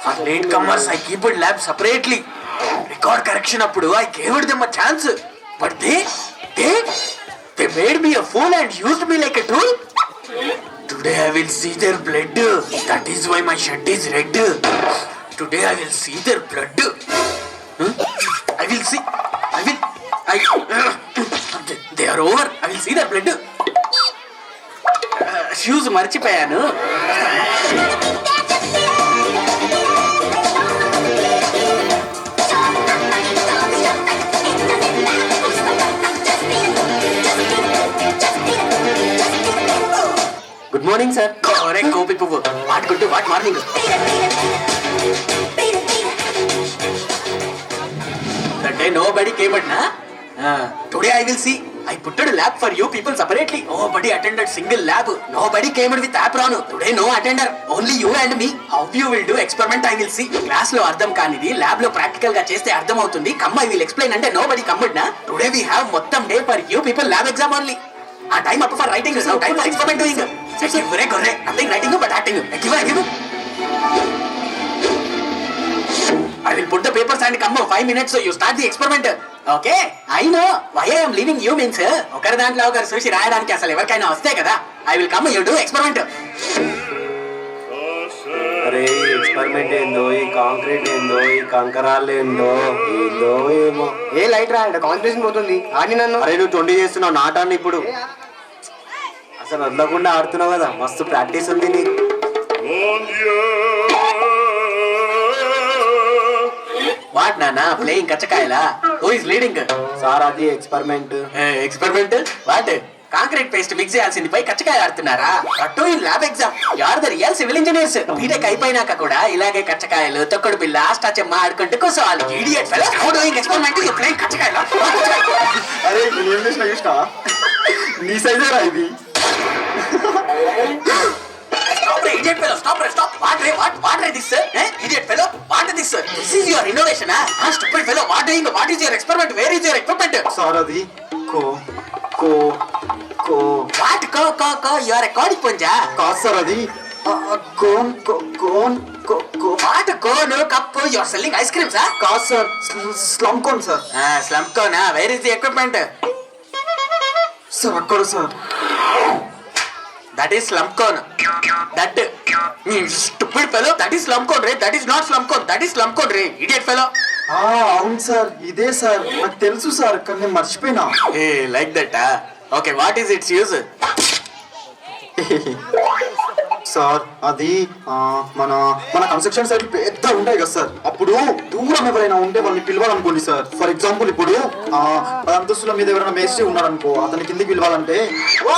For late comers, I keep it lab separately. Record correction appudu, I gave them a chance. But they made me a fool and used me like a tool. Today I will see their blood. That is why my shirt is red. Today I will see their blood. Hmm? I will see. Uh, they are over. I will see their blood. Shoes మర్చిపోయాను good morning sir ఒరే కోపి పువ్వు good what morning అంటే nobody కేబడినా today I will see I putted lab for you people separately nobody attended single lab nobody came with apron today no attender only you and me how you will do experiment I will see class లో అర్థం కానిది lab లో practical గా చేస్తే అర్థం అవుతుంది come I will explain అంటే nobody కమ్ముడ్ నా టుడే వి హావ్ మొత్తం day for you people lab exam only ఆ time up for writing no time for experiment doing it's gorilla gorilla nothing writing but acting give give I will put the papers and come. Five minutes, so you start the experiment. Okay అయినో why I'm living you means ఒకరి దాంట్లో ఒకరు చూసి రాయడానికి అసలు ఎవరికైనా వస్తే కదా I will come you do experiment అరే ఎక్స్పెరిమెంట్ ఏందో ఈ కాంక్రీట్ ఏందో ఈ కంకరాలు ఏందో ఏందో ఏమో ఏ లైట్ రా ఇక్కడ పోతుంది ఆడి నన్ను అరే నువ్వు తొండి చేస్తున్నావు నాటాన్ని ఇప్పుడు అసలు వదలకుండా ఆడుతున్నావు కదా మస్తు ప్రాక్టీస్ ఉంది నీకు వాట్ నానా ప్లేయింగ్ కచ్చకాయలా ఇస్ లీడింగ్ సార్ అది experiment experiment what concrete paste mix చేయాల్సింది పై కచ్చకాయ ఆడుతున్నారా అటు ఇన్ ల్యాబ్ ఎగ్జామ్ యార్ the real civil engineers BTech అయిపోయినాక కూడా ఇలాగే కచ్చకాయలు తొక్కడు బిల్ లాస్ట్ చెమ్మ ఆడుకుంటూ కూర్చోవాలి idiot fellow how doing experiment you play కచ్చకాయలు అరే నేను ఇంగ్లీష్ చేసినా చూసినా నీ సైజే ఇది స్టాప్ రే ఇడియట్ ఫెలో స్టాప్ రే స్టాప్ వాట్ రే what what ray this idiot fellow what this this is your innovation ఆ stupid fellow what doing what is your experiment where is your equipment sir అది కో కో కో what కో కో కో యువర్ అకార్డింగ్ పుంజా కా సార్ అది కోన్ కోన్ పాట ఎక్విప్మెంట్ సార్ అక్కడ sir that is లంకోన్ that stupid fellow that is లంకోన్ రే దట్ ఈస్ నాట్ లంకోన్ దట్ ఈస్ లంకోన్ రే ఇడియట్ ఫెలో ఆ అవును సార్ ఇదే సార్ నాకు తెలుసు సార్ కానీ నేను మర్చిపోయినా ఏ like that okay what is its use sir అది మన మన కన్స్ట్రక్షన్ సైట్ పెద్ద ఉంటాయి కదా సార్ అప్పుడు దూరం ఎవరైనా ఉంటే వాళ్ళని పిలవాలనుకోండి సార్ ఫర్ ఎగ్జాంపుల్ ఇప్పుడు అంతస్తుల మీద ఎవరైనా మేస్త్రీ ఉన్నారనుకో అతని కిందికి పిలవాలంటే ఓ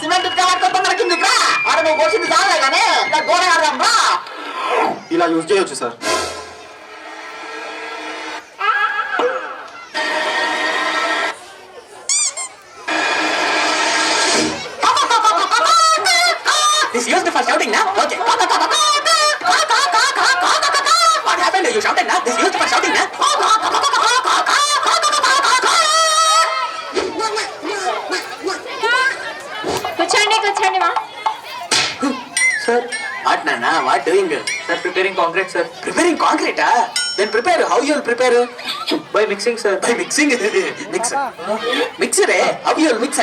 సిమెంట్ రా ఇలా యూజ్ చేయొచ్చు సార్ కూర్చోండి కూర్చోండి మా Sir. What Nana? What doing? Sir, preparing concrete, sir. Preparing concrete, ah? Then prepare. How you will prepare? By mixing, sir. By mixing. Mixer. Mixer, eh? How you will mix,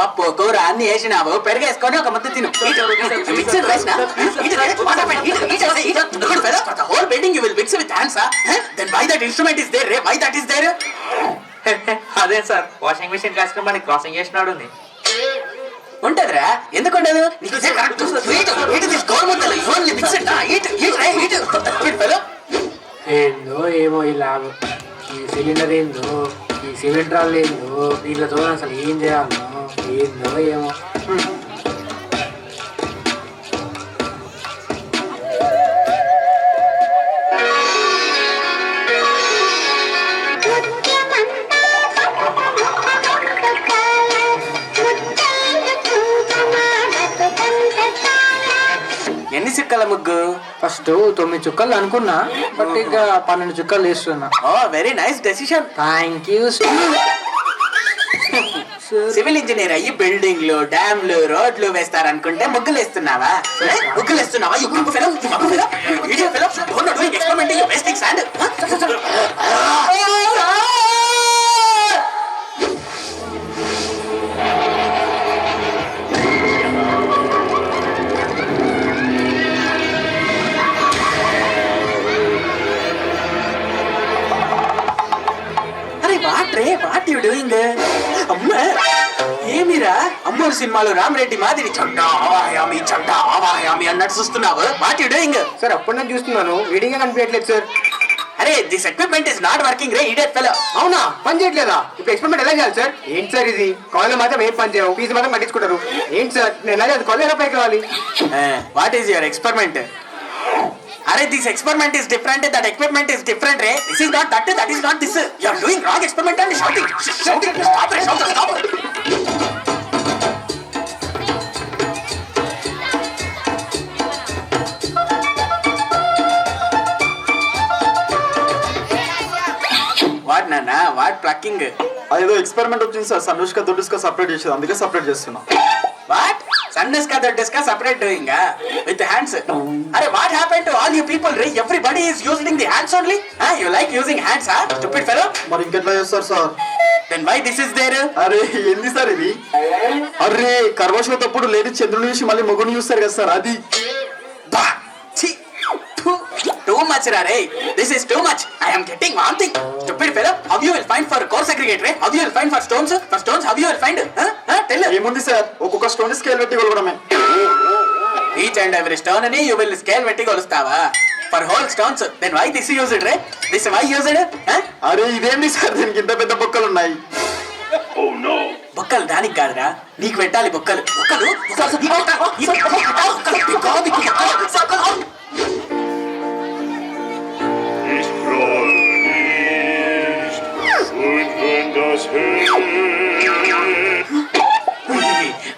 పప్పు కూర అన్ని వేసినావు పెరిగేసుకొని ఒక ముద్ద తిను మిక్సర్ వేసిన whole building you will mix with hands then why that instrument is there ray why that is there అదే సార్ వాషింగ్ మెషిన్ కాసుకొని మనకి క్రాసింగ్ చేసినాడు ఉంది ఉంటదిరా ఎందుకు ఉండదు ah, ఏందో ఏమో ఈ లాభం ఈ సిలిండర్ ఏందో ఈ సిలిండర్ ఏందో దీనితో అసలు ఏం చేయాలో ఎన్ని చుక్కల ముగ్గు ఫస్ట్ తొమ్మిది చుక్కలు అనుకున్నా బట్ ఇక పన్నెండు చుక్కలు వేస్తున్నా very nice decision thank you civil engineer అయ్యి బిల్డింగ్లు డ్యామ్లు రోడ్లు వేస్తారనుకుంటే ముగ్గులు వేస్తున్నావా ముగ్గులు వేస్తున్నావా you group fellow you mug fellow idiot fellow don't do experiment you wasting sand ఏందిరా అమ్మూరు సినిమాలో రామరెడ్డి మాదిరి చండా ఆవాహయామి అన్నట్టు చూస్తున్నావు వాట్ యు డూయింగ్ సార్ అప్పటి నుంచి చూస్తున్నాను విడిగా కనిపించట్లేదు సార్ అరే this equipment is not working ray idiot fellow అవునా పని చేయట్లేదా ఇప్పుడు ఎక్స్పెరిమెంట్ ఎలా చేయాలి సార్ ఏంటి సార్ ఇది కాలేజ్ మాత్రం ఏం పని చేయవు ఫీజు మాత్రం పట్టించుకుంటారు ఏంటి సార్ నేను ఎలా చేయాలి కాలేజ్ ఎలా పైకి రావాలి వాట్ ఈస్ యువర్ ఎక్స్పెరిమెంట్ అరే this experiment is different that equipment is different ray this is not that that is not this you are doing wrong experiment and shouting shouting stop ray shout stop hacking అదేదో experiment వచ్చింది sir Sundays కా దొడ్డుస్ కా separate చేసేది అందుకే separate చేస్తున్నా what Sundays కా దొడ్డుస్ కా సపరేట్ డూయింగ్ విత్ హ్యాండ్స్ అరే what happen to all you people ray everybody is using the hands only you like using hands ఆ స్టూపిడ్ ఫెలో మరి ఇంకెట్లా చేస్తారు sir then why this is there అరే ఏంది సార్ ఇది అరే తప్పుడు లేదు చంద్రుని చూసి మళ్ళీ మొగుని చూస్తారు కదా సార్ అది బా చీ మచ్ రారే this is too much I am getting vomiting stupid fellow how you will find for core segregatory how you will find for stones for stones how you will find tell ఏముంది sir ఒక్కొక్క stone scale పెట్టి కొలవడమే each and every stone అని you will scale పెట్టి కొలుస్తావా for whole stones then why this use it ray this why use it అరే ఇదేంటి sir దీనికి ఇంత పెద్ద బొక్కలు ఉన్నాయి బొక్కలు దానికి కాదురా నీకు పెట్టాలి బొక్కలు బొక్కలు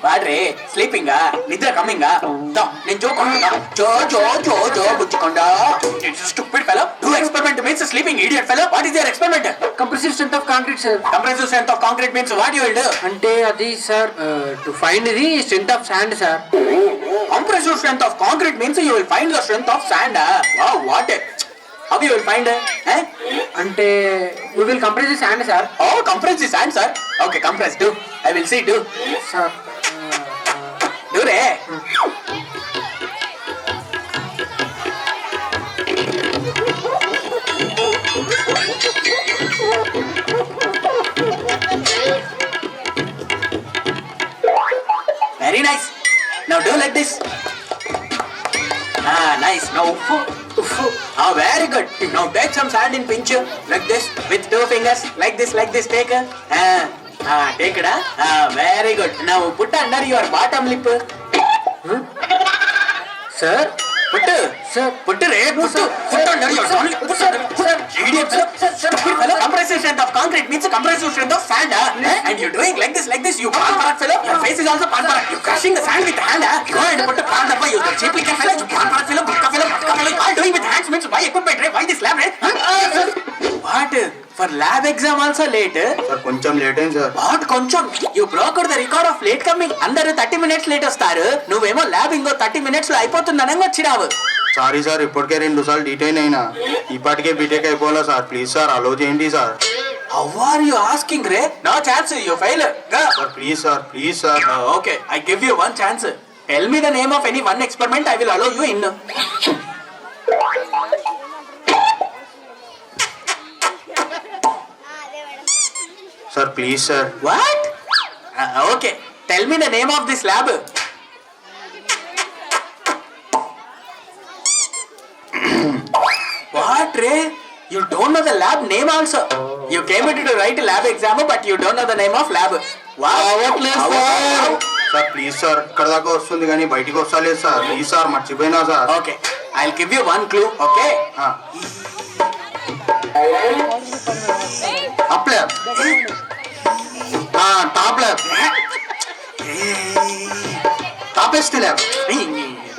వాడ్రే స్లీపింగా నిద్ర కమ్మింగా నేను జోకుండా జో జో జో జో బుచ్చుకుండా stupid fellow do experiment means sleeping idiot fellow what is there experiment compressive strength of concrete sir compressive strength of concrete means what you will అంటే అది sir to find the strength of sand sir compressive strength of concrete means you will find the strength of sand ఆ have you will find అంటే you will compress this hand sir oh compress this hand sir okay compress do I will see do sir డూరే Very nice. Now do like this. Ah, nice. Now. oh, very good. Now take some sand in pincher, like this, with two fingers, like this, like this, take. it. ah, take it, ah. Ah, very good. Now put under your bottom lip. Hmm? Sir? Put, sir, put it, eh? Put, put under your tongue. Put, sir, put, idiot, sir, sir, sir, fellow. Compressive strength of concrete means compressive strength of sand, ah. Eh? And you're doing like this, like this, you palm part, fellow. Your face is also palm part. You're crushing the sand with hand, ah. Go and put a palm up, you cheaply can fellow, you palm part, fellow, bucka fellow. Doing with hands means why equipment ray why this lab ray what for lab exam also late sir కొంచెం late అయింది sir what కొంచెం you broke the record of late coming అందరూ thirty minutes late వస్తారు నువ్వేమో lab ఇంకో thirty minutes లో అయిపోతుందని వచ్చినావు సారీ సార్ ఇప్పటికే రెండు సార్లు డిటైన్ అయినా ఇప్పటికే బీటెక్ అయిపోవాలా సార్ ప్లీజ్ సార్ అలో చేయండి sir how are you asking ray no chance you fail sir please sir please sir okay I give you one chance tell me the name of any one experiment I will allow you in sir please sir what okay tell me the name of this lab what ray you don't know the lab name also you came to write lab exam but you don't know the name of lab what please sir sir please sir ఇక్కడ దాకా వస్తుంది కానీ బయటికి వస్తా లేదు sir please sir మర్చిపోయినా sir okay I will give you one clue okay அப்ளர் ஆ டாப்லர் toppest lab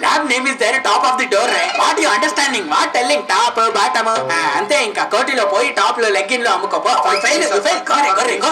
lab name is there top of the door what you understanding what telling top bottom అంతే ఇంకా కోటిలో పోయి టాప్ లో లెగ్గిన్ లో అమ్ముకోపో ఫైల్ ఫైల్ కోరే కోరే కో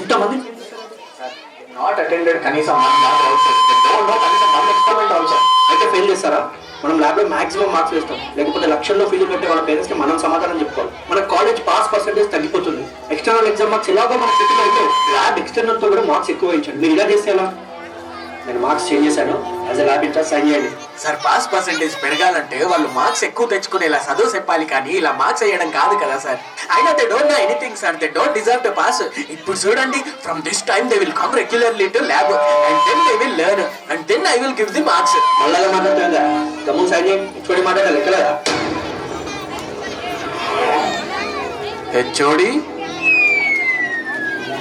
ఇంతమంది నాట్ అటెండెడ్ కనీసం కనీసం ఎక్స్పెరిమెంట్ అవసరం అయితే ఫెయిల్ చేస్తారా మనం ల్యాబ్లో మాక్సిమం మార్క్స్ వేస్తాం లేకపోతే లక్షల్లో ఫీల్ కట్టే వాళ్ళ పేరెంట్స్కి మనం సమాధానం చెప్పుకోవాలి మన కాలేజ్ పాస్ పర్సెంటేజ్ తగ్గిపోతుంది ఎక్స్టర్నల్ ఎగ్జామ్ మార్క్స్ ఎలాగో మన సిటీలో అయితే ల్యాబ్ ఎక్స్టర్నల్తో కూడా మార్క్స్ ఎక్కువ ఇచ్చాడు మీరు ఇలా చేస్తే ఎలా నేను మార్క్స్ చేంజ్ చేశాను యాజ్ అ ల్యాబ్ ఇంటర్ సైన్ చేయండి సార్ పాస్ పర్సెంటేజ్ పెరగాలంటే వాళ్ళు మార్క్స్ ఎక్కువ తెచ్చుకునేలా చదువు చెప్పాలి కానీ ఇలా మార్క్స్ వేయడం కాదు కదా సార్ అయినా they don't know anything sir they don't deserve to pass ఇప్పుడు చూడండి from this time they will come regularly to lab and then they will learn and then I will give the marks మళ్ళీ మాట్లాడుతుందా గమ్ము sign చేయండి ఇటువంటి మాట్లాడాలి ఎక్కలేదా HOD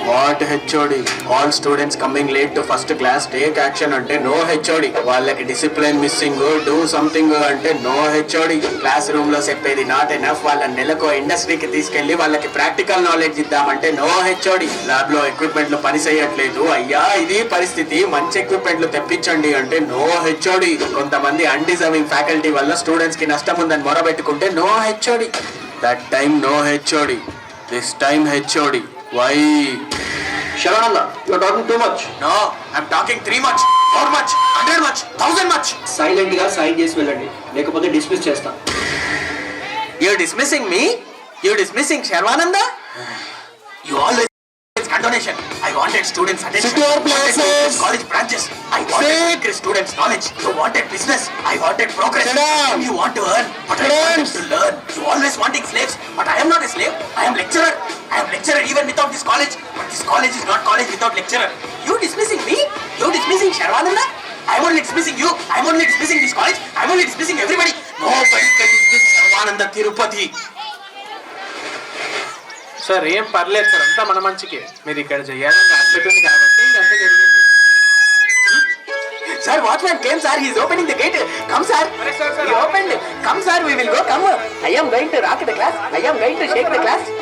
what HOD all students coming late to first class take action అంటే no HOD వాళ్ళకి discipline missing do something అంటే no HOD class room లో చెప్పేది నాట్ ఎనఫ్ వాళ్ళ నెలకు ఇండస్ట్రీకి తీసుకెళ్లి వాళ్ళకి ప్రాక్టికల్ నాలెడ్జ్ ఇద్దామంటే నో హెచ్ఓడి ల్యాబ్ లో ఎక్విప్మెంట్ లో పని చేయట్లేదు అయ్యా ఇది పరిస్థితి మంచి ఎక్విప్మెంట్లు తెప్పించండి అంటే నో హెచ్ఓడి కొంతమంది అన్డిజర్వింగ్ ఫ్యాకల్టీ వల్ల స్టూడెంట్స్ కి నష్టం ఉందని మొరబెట్టుకుంటే no HOD that time no HOD this time HOD Why? Sharananda, you are talking too much. No, I'm talking three much, four much, hundred much, thousand much. Silent గా sign చేసి వెళ్ళండి dismiss chesta. You're dismissing me? You're dismissing Sharwananda? You always I wanted students' attention. Secure places. College branches. I wanted Sit. students' knowledge. You wanted business. I wanted progress. Sit down. You want to earn, but Sit I wanted to learn. You always wanting slaves, but I am not a slave. I am lecturer. I am lecturer even without this college. But this college is not college without lecturer. You dismissing me? You dismissing Sharwananda? I'm only dismissing you. I'm only dismissing this college. I'm only dismissing everybody. Nobody can dismiss the Tirupati. Sir ఏం పర్లేదు sir అంతా మన మంచికే మీరు ఇక్కడ చేయాలని hospital కాబట్టి ఇదంతా జరిగింది sir watchman came sir he's opening gate come sir open come sir we will go come I am to rock the class I am to shake the class